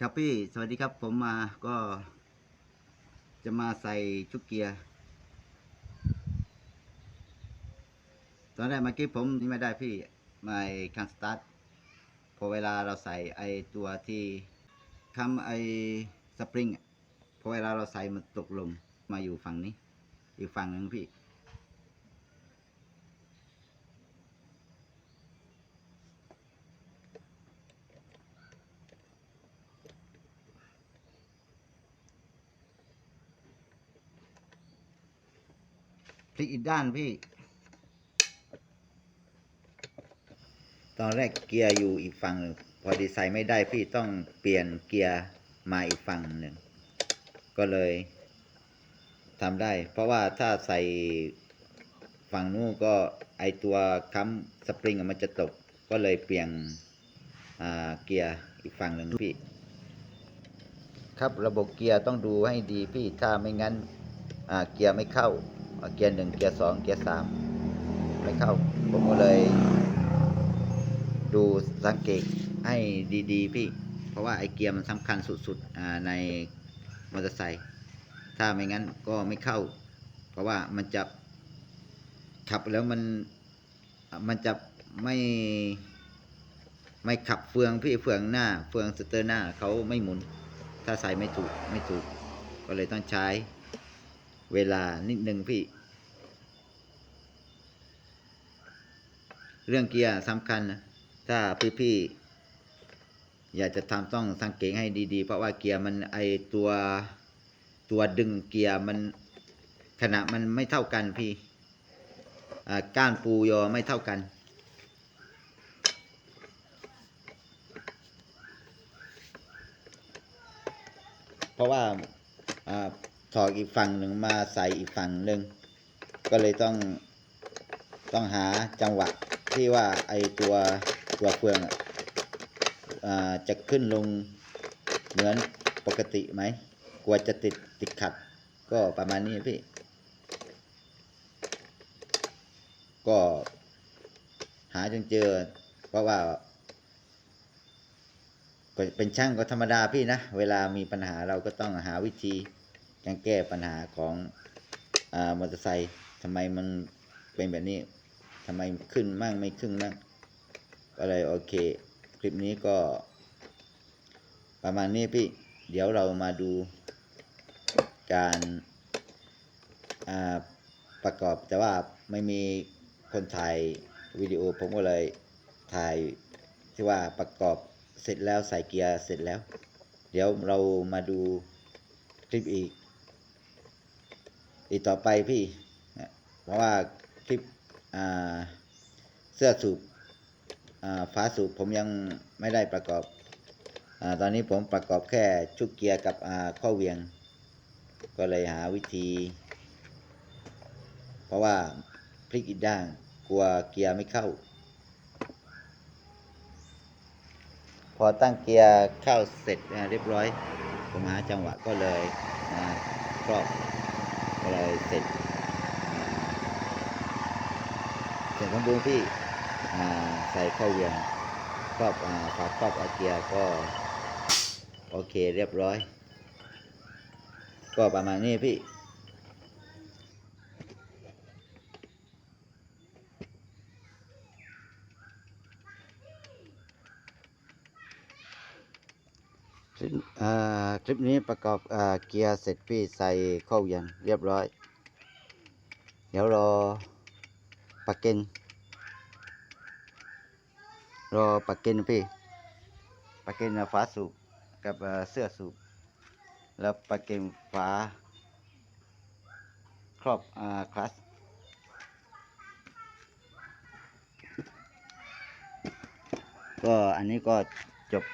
ครับพี่ สวัสดีครับ ผมมาก็ จะมาใส่ชุดเกียร์ ตอนแรกเมื่อกี้ผมนี่ไม่ได้พี่ไม่คันสตาร์ท พอเวลาเราใส่ไอตัวที่คำไอสปริงอะพอเวลาเราใส่มันตกลงมาอยู่ฝั่งนี้ อีกฝั่งหนึ่งพี่ พลิกอีกด้านพี่ ตอนแรกเกียร์อยู่อีกฝั่งพอดีไซน์ไม่ได้พี่ต้องเปลี่ยนเกียร์มาอีกฝั่งหนึ่ง ก็เลยทำได้ เพราะว่าถ้าใส่ฝั่งนู้นก็ไอตัวค้ำสปริงมันจะตก ก็เลยเปลี่ยนเกียร์อีกฝั่งหนึ่งพี่ ครับระบบเกียร์ต้องดูให้ดีพี่ถ้าไม่งั้นเกียร์ไม่เข้า เกียร์หนึ่งเกียร์สองเกียร์สามไม่เข้า ผมก็เลย ดูสังเกตให้ดีๆ พี่ เพราะว่าไอเกียร์มันสำคัญสุดๆในมอเตอร์ไซค์ถ้าไม่งั้นก็ไม่เข้า เพราะว่ามันจะขับแล้วมันมันจะไม่ไม่ขับเฟืองพี่เฟืองหน้า เฟืองสเตอร์หน้าเขาไม่หมุน ถ้าใส่ไม่ถูกไม่ถูก ก็เลยต้องใช้เวลานิดนึงพี่ เรื่องเกียร์สำคัญนะถ้าพี่ๆอยากจะทำต้องสังเกตให้ดีๆ เพราะว่าเกียร์มันไอตัวตัวดึงเกียร์มันขณะมันไม่เท่ากันพี่อ่าก้านปูยอไม่เท่ากัน เพราะว่าอาถอดอีกฝั่งหนึ่งมาใส่อีกฝั่งหนึ่งก็เลยต้องต้องหาจังหวะ ที่ว่าไอตัวตัวเฟืองอ่าจะขึ้นลงเหมือนปกติไหมกลัวจะติดติดขัด ก็ประมาณนี้พี่ ก็หาจนเจอ เพราะว่าก็เป็นช่างก็ธรรมดาพี่นะ เวลามีปัญหาเราก็ต้องหาวิธีการแก้ปัญหาของอามอเตอร์ไซค์ทำไมมันเป็นแบบนี้ ทำไมขึ้นมั่งไม่ขึ้นมั่งก็เลยโอเค คลิปนี้ก็ ประมาณนี้พี่ เดี๋ยวเรามาดูการาประกอบแต่ว่าไม่มีคนถ่ายวิดีโอผมก็เลยถ่ายที่ว่าประกอบเสร็จแล้วใส่เกียร์เสร็จแล้ว เดี๋ยวเรามาดูคลิปอีก อีกต่อไปพี่ เพราะว่าคลิป เสื้อสูบอ่าฟ้าสูบผมยังไม่ได้ประกอบอตอนนี้ผมประกอบแค่ชุดเกียร์กับข้อเวียง ก็เลยหาวิธี เพราะว่าพลิกอีกด้านกลัวเกียร์ไม่เข้า พอตั้งเกียร์เข้าเสร็จเรียบร้อย ผมหาจังหวะก็เลยครอบก็เลยเสร็จอ่า เสร็จสมบูรณ์พี่ใส่เข้าเวียงครอบฝาครอบเอาเกียร์ก็โอเคเรียบร้อย ก็ประมาณนี้พี่คลิปอ่าคลิปนี้ประกอบอเกียร์เสร็จพี่ใส่เข้าเวียนเรียบร้อย เดี๋ยวรอ ปักเกนรอปักเกนพี่ปักเกนฝาสูบกับเสื้อสูบแล้วปักเกนฝาครอบอ่าคลัสก็อันนี้ก็จบ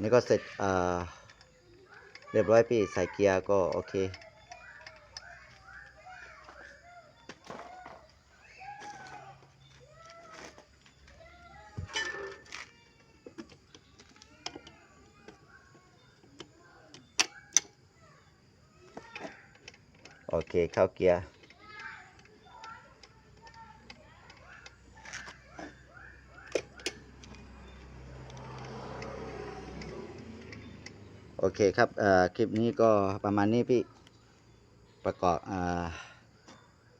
นี่ก็เสร็จอ่า เรียบร้อยพี่ใส่เกียร์ก็โอเค โอเคเข้าเกียร์ โอเคครับคลิปนี้ก็ประมาณนี้พี่ประกอบอ่า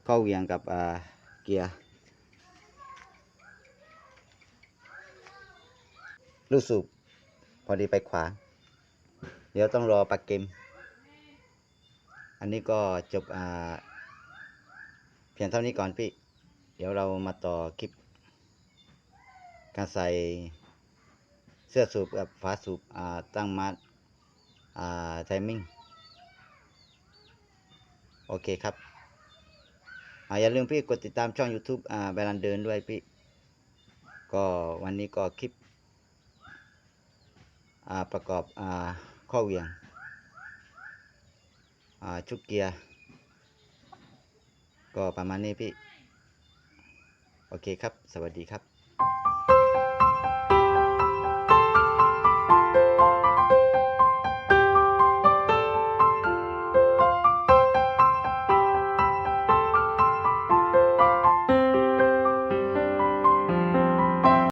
ข้อเหวียงกับเกียร์ลูกสูบพอดีไปขวา เดี๋ยวต้องรอปักเกม อันนี้ก็จบเพียงเท่านี้ก่อนพี่ เดี๋ยวเรามาต่อคลิป การใส่เสื้อสูบกับฝาสูบตั้งมัดอ่า ไทมิ่งโอเคครับออย่าลืมพี่กดติดตามช่อง YouTube อ่าแบรันเดินด้วยพี่ ก็วันนี้ก็คลิปอ่าประกอบอ่าข้อเหวียงอ่าชุดเกียร์ ก็ประมาณนี้พี่ โอเคครับ สวัสดีครับ